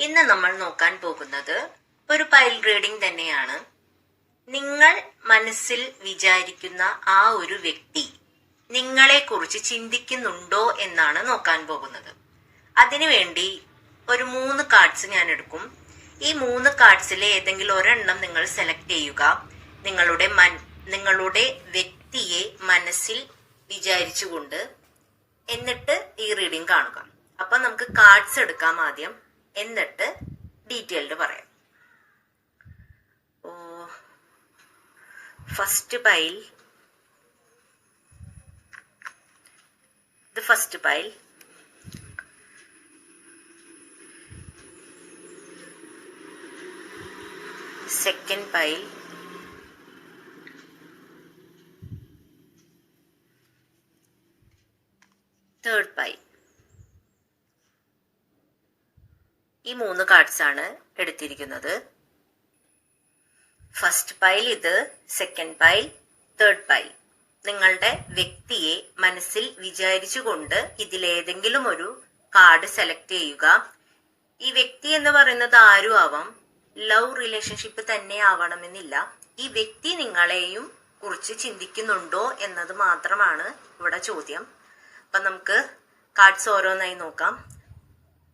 ഇന്ന് നമ്മൾ നോക്കാൻ പോകുന്നത് ഒരു പൈൽ റീഡിംഗ് തന്നെയാണ്. നിങ്ങൾ മനസ്സിൽ വിചാരിക്കുന്ന ആ ഒരു വ്യക്തി നിങ്ങളെ കുറിച്ച് ചിന്തിക്കുന്നുണ്ടോ എന്നാണ് നോക്കാൻ പോകുന്നത്. അതിനുവേണ്ടി ഒരു മൂന്ന് കാർഡ്സ് ഞാൻ എടുക്കും. ഈ മൂന്ന് കാർഡ്സിലെ ഏതെങ്കിലും ഒരെണ്ണം നിങ്ങൾ സെലക്ട് ചെയ്യുക. നിങ്ങളുടെ മൻ നിങ്ങളുടെ വ്യക്തിയെ മനസ്സിൽ വിചാരിച്ചുകൊണ്ട് എന്നിട്ട് ഈ റീഡിംഗ് കാണുക. അപ്പൊ നമുക്ക് കാർഡ്സ് എടുക്കാം ആദ്യം. എന്നിട്ട് ഡീറ്റെയിൽഡ് പറയാം. ഓ ഫസ്റ്റ് പൈൽ ഇത് first pile second pile third pile ഈ മൂന്ന് കാർഡ്സ് ആണ് എടുത്തിരിക്കുന്നത്. ഫസ്റ്റ് പൈൽ ഇത് സെക്കൻഡ് പൈൽ തേർഡ് പൈൽ നിങ്ങളുടെ വ്യക്തിയെ മനസ്സിൽ വിചാരിച്ചുകൊണ്ട് ഇതിലേതെങ്കിലും ഒരു കാർഡ് സെലക്ട് ചെയ്യുക. ഈ വ്യക്തി എന്ന് പറയുന്നത് ആരും ആവാം ലവ് റിലേഷൻഷിപ്പ് തന്നെ ആവണമെന്നില്ല. ഈ വ്യക്തി നിങ്ങളെയും കുറിച്ച് ചിന്തിക്കുന്നുണ്ടോ എന്നത് മാത്രമാണ് ഇവിടെ ചോദ്യം. അപ്പൊ നമുക്ക് കാർഡ്സ് ഓരോന്നായി നോക്കാം.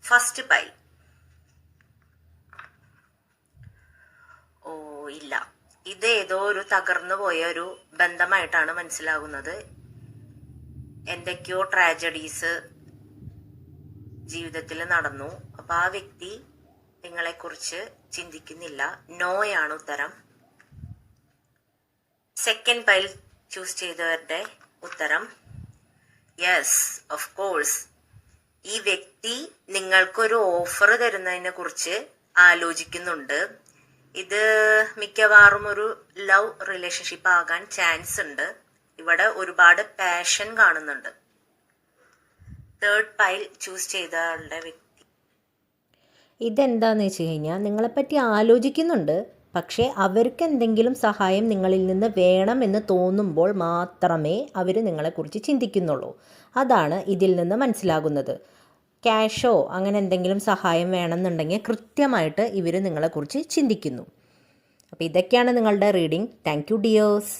ഫസ്റ്റ് പൈൽ ഓ ഇല്ല ഇത് ഏതോ ഒരു തകർന്നു പോയ ഒരു ബന്ധമായിട്ടാണ് മനസ്സിലാകുന്നത്. എന്തൊക്കെയോ ട്രാജഡീസ് ജീവിതത്തിൽ നടന്നു. അപ്പൊ ആ വ്യക്തി നിങ്ങളെക്കുറിച്ച് ചിന്തിക്കുന്നില്ല. നോയാണ് ഉത്തരം. സെക്കൻഡ് പൈൽ ചൂസ് ചെയ്തവരുടെ ഉത്തരം. യെസ് ഓഫ് കോഴ്സ് ഈ വ്യക്തി നിങ്ങൾക്കൊരു ഓഫർ തരുന്നതിനെ കുറിച്ച് ആലോചിക്കുന്നുണ്ട്. ഇത് മിക്കവാറും ഒരു ലവ് റിലേഷൻഷിപ്പ് ആകാൻ ചാൻസ് ഉണ്ട്. ഇവിടെ ഒരുപാട് പാഷൻ കാണുന്നുണ്ട്. തേർഡ് പൈൽ ചൂസ് ചെയ്ത ആളുടെ വ്യക്തി. ഇതെന്താന്ന് വെച്ച് കഴിഞ്ഞാൽ നിങ്ങളെപ്പറ്റി ആലോചിക്കുന്നുണ്ട്. പക്ഷേ അവർക്ക് എന്തെങ്കിലും സഹായം നിങ്ങളിൽ നിന്ന് വേണമെന്ന് തോന്നുമ്പോൾ മാത്രമേ അവർ നിങ്ങളെക്കുറിച്ച് ചിന്തിക്കുന്നുള്ളൂ. അതാണ് ഇതിൽ നിന്ന് മനസ്സിലാകുന്നത്. ക്യാഷോ അങ്ങനെ എന്തെങ്കിലും സഹായം വേണമെന്നുണ്ടെങ്കിൽ കൃത്യമായിട്ട് ഇവർ നിങ്ങളെക്കുറിച്ച് ചിന്തിക്കുന്നു. അപ്പോൾ ഇതൊക്കെയാണ് നിങ്ങളുടെ റീഡിംഗ് താങ്ക് യു ഡിയേഴ്സ്.